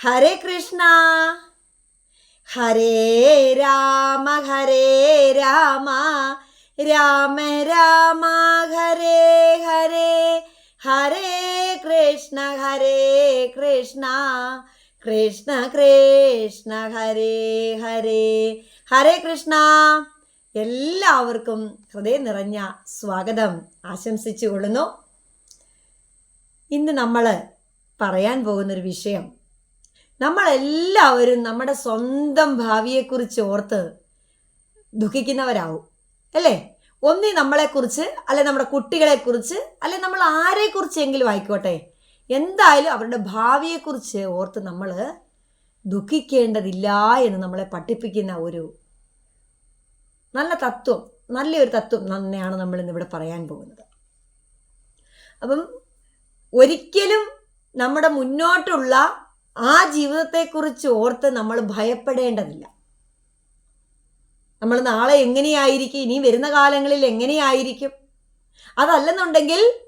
ഹരേ കൃഷ്ണ. ഹരേ രാമ ഹരേ രാമ. രാമ രാമ ഹരേ ഹരേ. ഹരേ കൃഷ്ണ ഹരേ കൃഷ്ണ. കൃഷ്ണ കൃഷ്ണ ഹരേ ഹരേ. ഹരേ കൃഷ്ണ. എല്ലാവർക്കും ഹൃദയം നിറഞ്ഞ സ്വാഗതം. ആശംസിച്ചു കൊള്ളുന്നു ഇന്ന് നമ്മൾ പറയാൻ പോകുന്നൊരു വിഷയം നമ്മളെല്ലാവരും നമ്മുടെ സ്വന്തം ഭാവിയെക്കുറിച്ച് ഓർത്ത് ദുഃഖിക്കുന്നവരാവും അല്ലേ? ഒന്നി നമ്മളെക്കുറിച്ച് അല്ലെ നമ്മുടെ കുട്ടികളെക്കുറിച്ച് അല്ലെ നമ്മൾ ആരെക്കുറിച്ചെങ്കിലും ആയിക്കോട്ടെ എന്തായാലും അവരുടെ ഭാവിയെക്കുറിച്ച് ഓർത്ത് നമ്മൾ ദുഃഖിക്കേണ്ടതില്ല എന്ന് നമ്മളെ പഠിപ്പിക്കുന്ന ഒരു നല്ല തത്വം നല്ലൊരു തത്വം തന്നെയാണ് നമ്മൾ ഇന്നിവിടെ പറയാൻ പോകുന്നത്. അപ്പം ഒരിക്കലും നമ്മുടെ മുന്നോട്ടുള്ള ആ ജീവിതത്തെക്കുറിച്ച് ഓർത്ത് നമ്മൾ ഭയപ്പെടേണ്ടതില്ല. നമ്മൾ നാളെ എങ്ങനെയായിരിക്കും? ഇനി വരുന്ന കാലങ്ങളിൽ എങ്ങനെയായിരിക്കും? അതല്ലെന്നുണ്ടെങ്കിൽ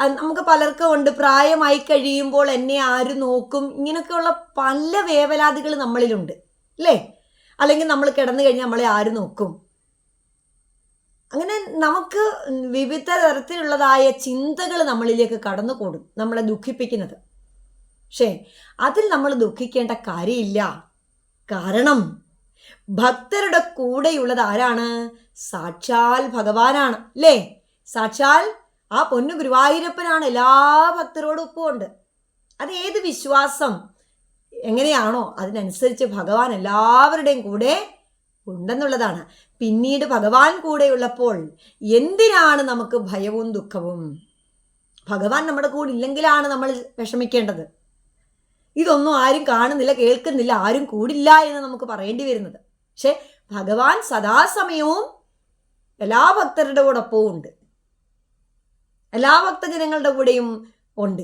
നമുക്ക് പലർക്കും ഉണ്ട്. പ്രായമായി കഴിയുമ്പോൾ എന്നെ ആര് നോക്കും? ഇങ്ങനെയൊക്കെയുള്ള പല വേവലാതികൾ നമ്മളിലുണ്ട്. അല്ലേ? അല്ലെങ്കിൽ നമ്മൾ കിടന്നു കഴിഞ്ഞാൽ നമ്മളെ ആര് നോക്കും? അങ്ങനെ നമുക്ക് വിവിധ തരത്തിലുള്ളതായ ചിന്തകൾ നമ്മളിലേക്ക് കടന്നു കൂടും നമ്മളെ ദുഃഖിപ്പിക്കുന്നത്. പക്ഷേ അതിൽ നമ്മൾ ദുഃഖിക്കേണ്ട കാര്യമില്ല. കാരണം ഭക്തരുടെ കൂടെയുള്ളത് ആരാണ്? സാക്ഷാൽ ഭഗവാനാണ് അല്ലേ? സാക്ഷാൽ ആ പൊന്നു ഗുരുവായൂരപ്പനാണ്. എല്ലാ ഭക്തരോടും ഒപ്പം അത് ഏത് വിശ്വാസം എങ്ങനെയാണോ അതിനനുസരിച്ച് ഭഗവാൻ എല്ലാവരുടെയും കൂടെ ഉണ്ടെന്നുള്ളതാണ്. പിന്നീട് ഭഗവാൻ കൂടെയുള്ളപ്പോൾ എന്തിനാണ് നമുക്ക് ഭയവും ദുഃഖവും? ഭഗവാൻ നമ്മുടെ കൂടെ ഇല്ലെങ്കിലാണ് നമ്മൾ വിഷമിക്കേണ്ടത്. ഇതൊന്നും ആരും കാണുന്നില്ല കേൾക്കുന്നില്ല ആരും കൂടില്ല എന്ന് നമുക്ക് പറയേണ്ടി വരുന്നത്. പക്ഷെ ഭഗവാൻ സദാസമയവും എല്ലാ ഭക്തരുടെ കൂടൊപ്പവും ഉണ്ട്. എല്ലാ ഭക്തജനങ്ങളുടെ കൂടെയും ഉണ്ട്.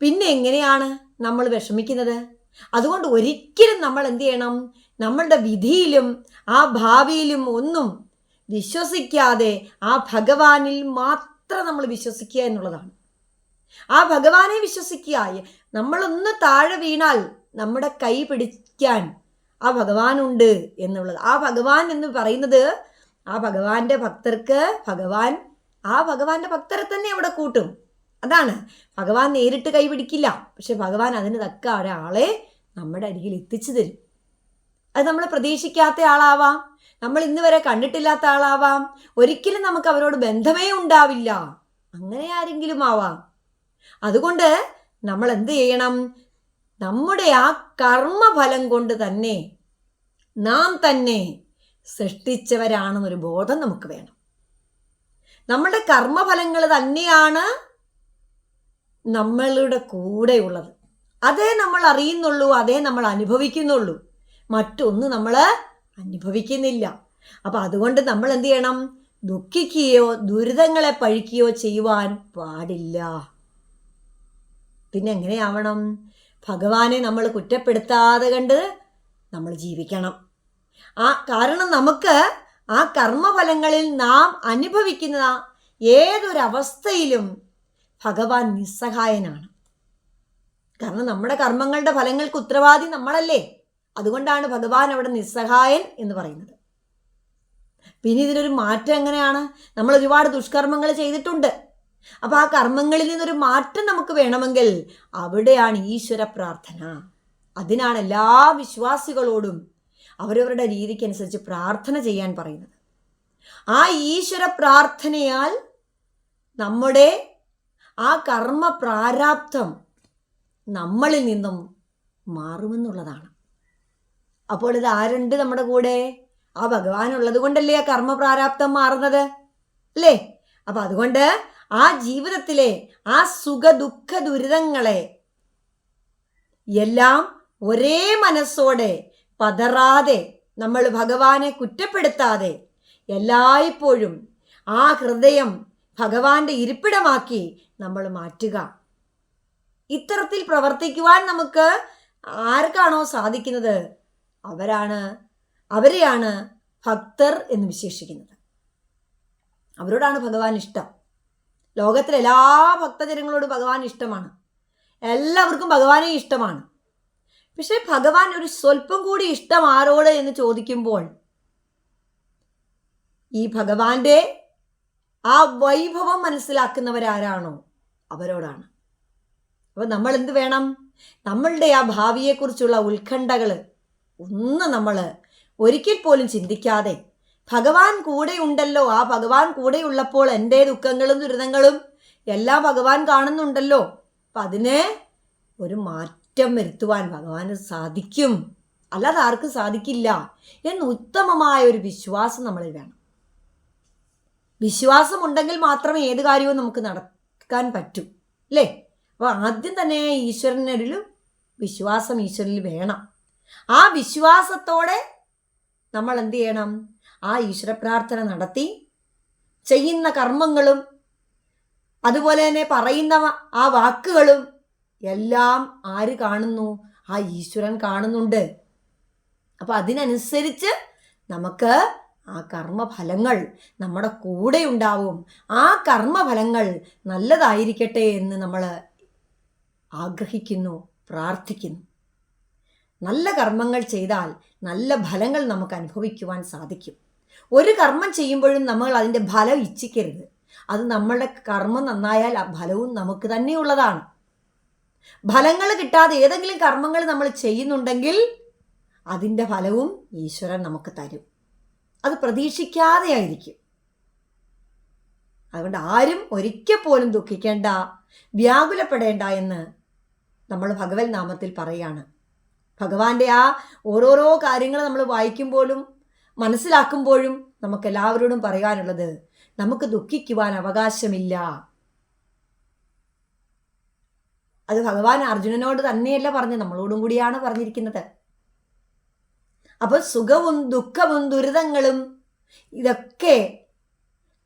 പിന്നെ എങ്ങനെയാണ് നമ്മൾ വിഷമിക്കുന്നത്? അതുകൊണ്ട് ഒരിക്കലും നമ്മൾ എന്ത് ചെയ്യണം? നമ്മളുടെ വിധിയിലും ആ ഭാവിയിലും ഒന്നും വിശ്വസിക്കാതെ ആ ഭഗവാനിൽ മാത്രം നമ്മൾ വിശ്വസിക്കുക എന്നുള്ളതാണ്. ആ ഭഗവാനെ വിശ്വസിക്കുക നമ്മളൊന്ന് താഴെ വീണാൽ നമ്മുടെ കൈ പിടിക്കാൻ ആ ഭഗവാനുണ്ട് എന്നുള്ളത്. ആ ഭഗവാൻ എന്ന് പറയുന്നത് ആ ഭഗവാന്റെ ഭക്തർക്ക് ഭഗവാൻ ആ ഭഗവാന്റെ ഭക്തരെ തന്നെ അവിടെ കൂട്ടും. അതാണ്. ഭഗവാൻ നേരിട്ട് കൈ പിടിക്കില്ല. പക്ഷെ ഭഗവാൻ അതിന് തക്ക ഒരാളെ നമ്മുടെ അരികിൽ എത്തിച്ചു തരും. അത് നമ്മൾ പ്രതീക്ഷിക്കാത്ത ആളാവാം. നമ്മൾ ഇന്ന് വരെ കണ്ടിട്ടില്ലാത്ത ആളാവാം. ഒരിക്കലും നമുക്ക് അവരോട് ബന്ധമേ ഉണ്ടാവില്ല. അങ്ങനെ ആരെങ്കിലും ആവാം. അതുകൊണ്ട് നമ്മൾ എന്ത് ചെയ്യണം? നമ്മുടെ ആ കർമ്മഫലം കൊണ്ട് തന്നെ നാം തന്നെ സൃഷ്ടിച്ചവരാണെന്നൊരു ബോധം നമുക്ക് വേണം. നമ്മുടെ കർമ്മഫലങ്ങൾ തന്നെയാണ് നമ്മളുടെ കൂടെയുള്ളത്. അതേ നമ്മൾ അറിയുന്നുള്ളൂ അതേ നമ്മൾ അനുഭവിക്കുന്നുള്ളൂ. മറ്റൊന്ന് നമ്മൾ അനുഭവിക്കുന്നില്ല. അപ്പം അതുകൊണ്ട് നമ്മൾ എന്ത് ചെയ്യണം? ദുഃഖിക്കുകയോ ദുരിതങ്ങളെ പഴിക്കുകയോ ചെയ്യുവാൻ പാടില്ല. പിന്നെ എങ്ങനെയാവണം ഭഗവാനെ നമ്മൾ കുറ്റപ്പെടുത്താതെ കണ്ട് നമ്മൾ ജീവിക്കണം. ആ കാരണം നമുക്ക് ആ കർമ്മഫലങ്ങളിൽ നാം അനുഭവിക്കുന്ന ഏതൊരവസ്ഥയിലും ഭഗവാൻ നിസ്സഹായനാണ്. കാരണം നമ്മുടെ കർമ്മങ്ങളുടെ ഫലങ്ങൾക്ക് ഉത്തരവാദി നമ്മളല്ലേ? അതുകൊണ്ടാണ് ഭഗവാൻ അവിടെ നിസ്സഹായൻ എന്ന് പറയുന്നത്. പിന്നെ ഇതിനൊരു മാറ്റം എങ്ങനെയാണ്? നമ്മൾ ഒരുപാട് ദുഷ്കർമ്മങ്ങൾ ചെയ്തിട്ടുണ്ട്. അപ്പോൾ ആ കർമ്മങ്ങളിൽ നിന്നൊരു മാറ്റം നമുക്ക് വേണമെങ്കിൽ അവിടെയാണ് ഈശ്വര പ്രാർത്ഥന. അതിനാണ് എല്ലാ വിശ്വാസികളോടും അവരവരുടെ രീതിക്കനുസരിച്ച് പ്രാർത്ഥന ചെയ്യാൻ പറയുന്നത്. ആ ഈശ്വര പ്രാർത്ഥനയാൽ നമ്മുടെ ആ കർമ്മ പ്രാരാബ്ധം നമ്മളിൽ നിന്നും മാറുമെന്നുള്ളതാണ്. അപ്പോൾ ഇത് ആരുണ്ട് നമ്മുടെ കൂടെ? ആ ഭഗവാൻ ഉള്ളത് കൊണ്ടല്ലേ ആ കർമ്മ പ്രാരാബ്ധം മാറുന്നത്? അല്ലേ? അപ്പൊ അതുകൊണ്ട് ആ ജീവിതത്തിലെ ആ സുഖ ദുഃഖ ദുരിതങ്ങളെ എല്ലാം ഒരേ മനസ്സോടെ പതറാതെ നമ്മൾ ഭഗവാനെ കുറ്റപ്പെടുത്താതെ എല്ലായ്പ്പോഴും ആ ഹൃദയം ഭഗവാന്റെ ഇരിപ്പിടമാക്കി നമ്മൾ മാറ്റുക. ഇത്തരത്തിൽ പ്രവർത്തിക്കുവാൻ നമുക്ക് ആർക്കാണോ സാധിക്കുന്നത്? അവരാണ് അവരെയാണ് ഭക്തർ എന്ന് വിശേഷിക്കുന്നത്. അവരോടാണ് ഭഗവാൻ ഇഷ്ടം. ലോകത്തിലെ എല്ലാ ഭക്തജനങ്ങളോടും ഭഗവാൻ ഇഷ്ടമാണ്. എല്ലാവർക്കും ഭഗവാനെ ഇഷ്ടമാണ്. പക്ഷേ ഭഗവാൻ ഒരു സ്വല്പം കൂടി ഇഷ്ടം ആരോട് എന്ന് ചോദിക്കുമ്പോൾ ഈ ഭഗവാന്റെ ആ വൈഭവം മനസ്സിലാക്കുന്നവരാരാണോ? അവരോടാണ്. അപ്പോൾ നമ്മൾ എന്ത് വേണം? നമ്മളുടെ ആ ഭാവിയെക്കുറിച്ചുള്ള ഉത്കണ്ഠകൾ ഒന്ന് നമ്മൾ ഒരിക്കൽ പോലും ചിന്തിക്കാതെ ഭഗവാൻ കൂടെ ഉണ്ടല്ലോ ആ ഭഗവാൻ കൂടെ ഉള്ളപ്പോൾ എന്റെ ദുഃഖങ്ങളും ദുരിതങ്ങളും എല്ലാം ഭഗവാൻ കാണുന്നുണ്ടല്ലോ. അപ്പം അതിനെ ഒരു മാറ്റം വരുത്തുവാൻ ഭഗവാന് സാധിക്കും. അല്ലാതെ ആർക്കും സാധിക്കില്ല എന്ന് ഉത്തമമായ ഒരു വിശ്വാസം നമ്മളിൽ വേണം. വിശ്വാസം ഉണ്ടെങ്കിൽ മാത്രമേ ഏത് കാര്യവും നമുക്ക് നടക്കാൻ പറ്റൂ അല്ലേ? അപ്പോൾ ആദ്യം തന്നെ ഈശ്വരനിൽ വിശ്വാസം ഈശ്വരനിൽ വേണം. ആ വിശ്വാസത്തോടെ നമ്മൾ എന്ത് ചെയ്യണം? ആ ഈശ്വര പ്രാർത്ഥന നടത്തി. ചെയ്യുന്ന കർമ്മങ്ങളും അതുപോലെ തന്നെ പറയുന്ന ആ വാക്കുകളും എല്ലാം ആര് കാണുന്നു? ആ ഈശ്വരൻ കാണുന്നുണ്ട്. അപ്പോൾ അതിനനുസരിച്ച് നമുക്ക് ആ കർമ്മഫലങ്ങൾ നമ്മുടെ കൂടെ ഉണ്ടാവും. ആ കർമ്മഫലങ്ങൾ നല്ലതായിരിക്കട്ടെ എന്ന് നമ്മൾ ആഗ്രഹിക്കുന്നു പ്രാർത്ഥിക്കുന്നു. നല്ല കർമ്മങ്ങൾ ചെയ്താൽ നല്ല ഫലങ്ങൾ നമുക്ക് അനുഭവിക്കുവാൻ സാധിക്കും. ഒരു കർമ്മം ചെയ്യുമ്പോഴും നമ്മൾ അതിന്റെ ഫലം ഇച്ഛിക്കരുത്. അത് നമ്മളുടെ കർമ്മം നന്നായാൽ ആ ഫലവും നമുക്ക് തന്നെയുള്ളതാണ്. ഫലങ്ങൾ കിട്ടാതെ ഏതെങ്കിലും കർമ്മങ്ങൾ നമ്മൾ ചെയ്യുന്നുണ്ടെങ്കിൽ അതിന്റെ ഫലവും ഈശ്വരൻ നമുക്ക് തരും. അത് പ്രതീക്ഷിക്കാതെ ആയിരിക്കും. അതുകൊണ്ട് ആരും ഒരിക്കൽ പോലും ദുഃഖിക്കേണ്ട വ്യാകുലപ്പെടേണ്ട എന്ന് നമ്മൾ ഭഗവത് നാമത്തിൽ പറയാണ് ഭഗവാന്റെ ആ ഓരോരോ കാര്യങ്ങൾ നമ്മൾ വായിക്കുമ്പോഴും മനസ്സിലാക്കുമ്പോഴും നമുക്ക് എല്ലാവരോടും പറയാനുള്ളത് നമുക്ക് ദുഃഖിക്കുവാൻ അവകാശമില്ല. അത് ഭഗവാൻ അർജുനനോട് തന്നെയല്ല പറഞ്ഞു നമ്മളോടും കൂടിയാണ് പറഞ്ഞിരിക്കുന്നത്. അപ്പോൾ സുഖവും ദുഃഖവും ദുരിതങ്ങളും ഇതൊക്കെ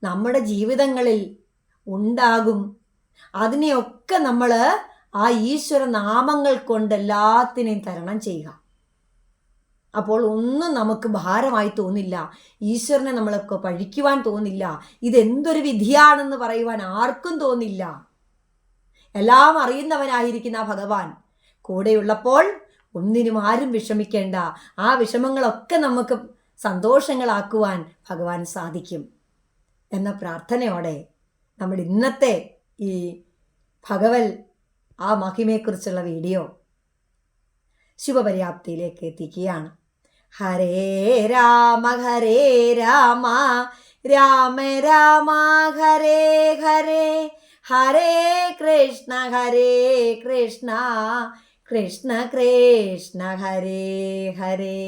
നമ്മുടെ ജീവിതങ്ങളിൽ ഉണ്ടാകും. അതിനെയൊക്കെ നമ്മൾ ആ ഈശ്വര നാമങ്ങൾ കൊണ്ട് എല്ലാത്തിനെയും തരണം ചെയ്യുക. അപ്പോൾ ഒന്നും നമുക്ക് ഭാരമായി തോന്നില്ല. ഈശ്വരനെ നമ്മളൊക്കെ പഴിക്കുവാൻ തോന്നില്ല. ഇതെന്തൊരു വിധിയാണെന്ന് പറയുവാൻ ആർക്കും തോന്നില്ല. എല്ലാം അറിയുന്നവനായിരിക്കുന്ന ഭഗവാൻ. കൂടെയുള്ളപ്പോൾ ഒന്നിനും ആരും വിഷമിക്കേണ്ട. ആ വിഷമങ്ങളൊക്കെ നമുക്ക് സന്തോഷങ്ങളാക്കുവാൻ ഭഗവാൻ സാധിക്കും എന്ന പ്രാർത്ഥനയോടെ നമ്മൾ ഇന്നത്തെ ഈ ഭഗവൽ ആ മഹിമയെക്കുറിച്ചുള്ള വീഡിയോ ശുഭപര്യാപ്തിയിലേക്ക് എത്തിക്കുകയാണ്. ഹരേ രാമ ഹരേ രാമ രാമ രാമ ഹരേ ഹരേ ഹരേ കൃഷ്ണ ഹരേ കൃഷ്ണ കൃഷ്ണ കൃഷ്ണ ഹരേ ഹരേ.